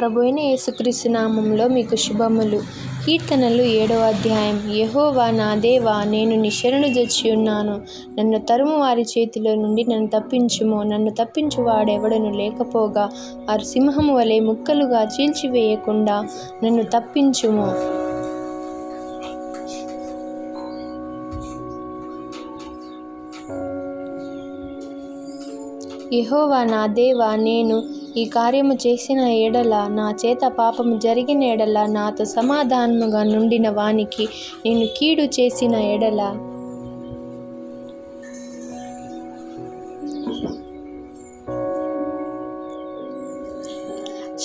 ప్రభు అయిన యేసుక్రీస్తు నామంలో మీకు శుభములు. కీర్తనలు ఏడవ అధ్యాయం. యహోవా నా దేవా నేను నీ జచ్చి ఉన్నాను. నన్ను తరుము వారి చేతిలో నుండి నన్ను తప్పించుము. నన్ను తప్పించు వాడెవడను లేకపోగా వారు సింహము వలె ముక్కలుగా చీల్చివేయకుండా నన్ను తప్పించుము. యహోవా నా దేవా నేను ఈ కార్యము చేసిన ఎడల నా చేత పాపము జరిగిన ఎడల నాతో సమాధానముగా నుండిన వానికి నేను కీడు చేసిన ఎడల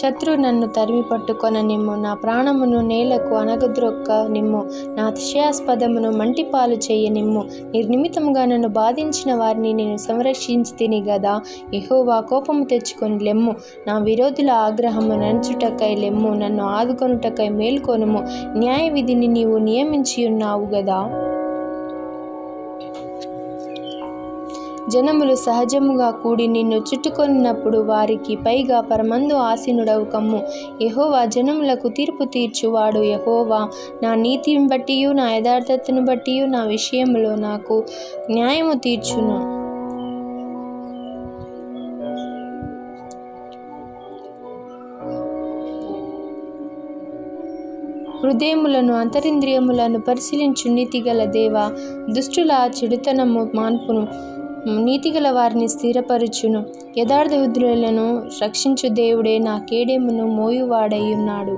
శత్రు నన్ను తరిమి పట్టుకొన నిమ్ము నా ప్రాణమును నేలకు అనగద్రొక్క నిమ్ము. నా అతిశయాస్పదమును మంటిపాలు చేయ నిమ్ము నిర్నిమితముగా నన్ను బాధించిన వారిని నేను సంరక్షించి తిని గదా. ఎహోవా కోపము తెచ్చుకొని లెమ్ము. నా విరోధుల ఆగ్రహము నంచుటకై లెమ్ము. నన్ను ఆదుకొనుటకై మేల్కొనుము. న్యాయ విధిని నీవు నియమించి ఉన్నావు గదా. జనములు సహజముగా కూడి నిన్ను చుట్టుకొనినప్పుడు వారికి పైగా పరమందు ఆసీనుడవు కమ్ము. యహోవా జనములకు తీర్పు తీర్చువాడు యహోవా. నా నీతిని బట్టియు నా యథార్థతను బట్టియు నా విషయంలో నాకు న్యాయము తీర్చును. హృదయములను అంతరింద్రియములను పరిశీలించు నీతిగల దేవ. దుష్టుల చెడుతనము మాన్పును. నీతిగల వారిని స్థిరపరచును. యథార్థ ఉద్రులను రక్షించు దేవుడే నా కేడెమును మోయువాడై ఉన్నాడు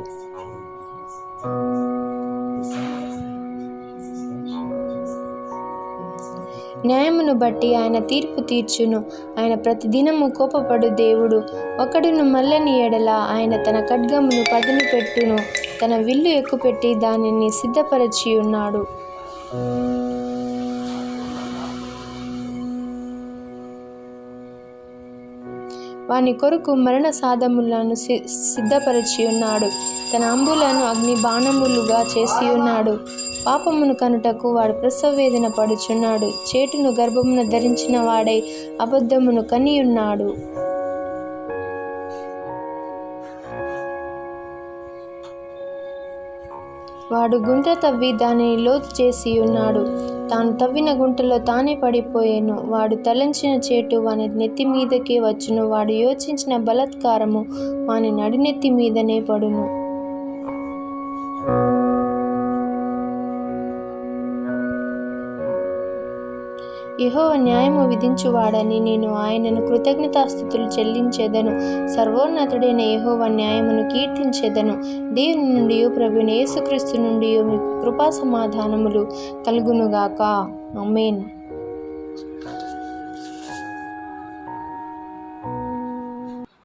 న్యాయమును బట్టి ఆయన తీర్పు తీర్చును. ఆయన ప్రతిదినము కోపపడు దేవుడు. ఒకడును మల్లని ఎడల ఆయన తన ఖడ్గమును పదును పెట్టును. తన విల్లు ఎక్కుపెట్టి దానిని సిద్ధపరచి ఉన్నాడు వాని కొరకు మరణ సాధములను సి సిద్ధపరిచి ఉన్నాడు తన అంబులను అగ్ని బాణములుగా చేసి ఉన్నాడు పాపమును కనుటకు వాడు ప్రసవ వేదన పడుచున్నాడు. చేటును గర్భమును ధరించిన వాడై అబద్ధమును కనియున్నాడు. వాడు గుంట తవ్వి దానిని లోతు చేసి ఉన్నాడు. తాను తవ్విన గుంటలో తానే పడిపోయాను. వాడు తలంచిన చేటు వాని నెత్తి మీదకే వచ్చును. వాడు యోచించిన బలత్కారము వాని నడినెత్తి మీదనే పడును. యహోవ న్యాయము విధించువాడని నేను ఆయనను కృతజ్ఞతాస్థుతులు చెల్లించేదను. సర్వోన్నతుడైన యహోవ న్యాయమును కీర్తించేదను. దేవుని నుండి ప్రభుని యేసుక్రీస్తు నుండి మీకు కృపా సమాధానములు కలుగునుగాక. అమేన్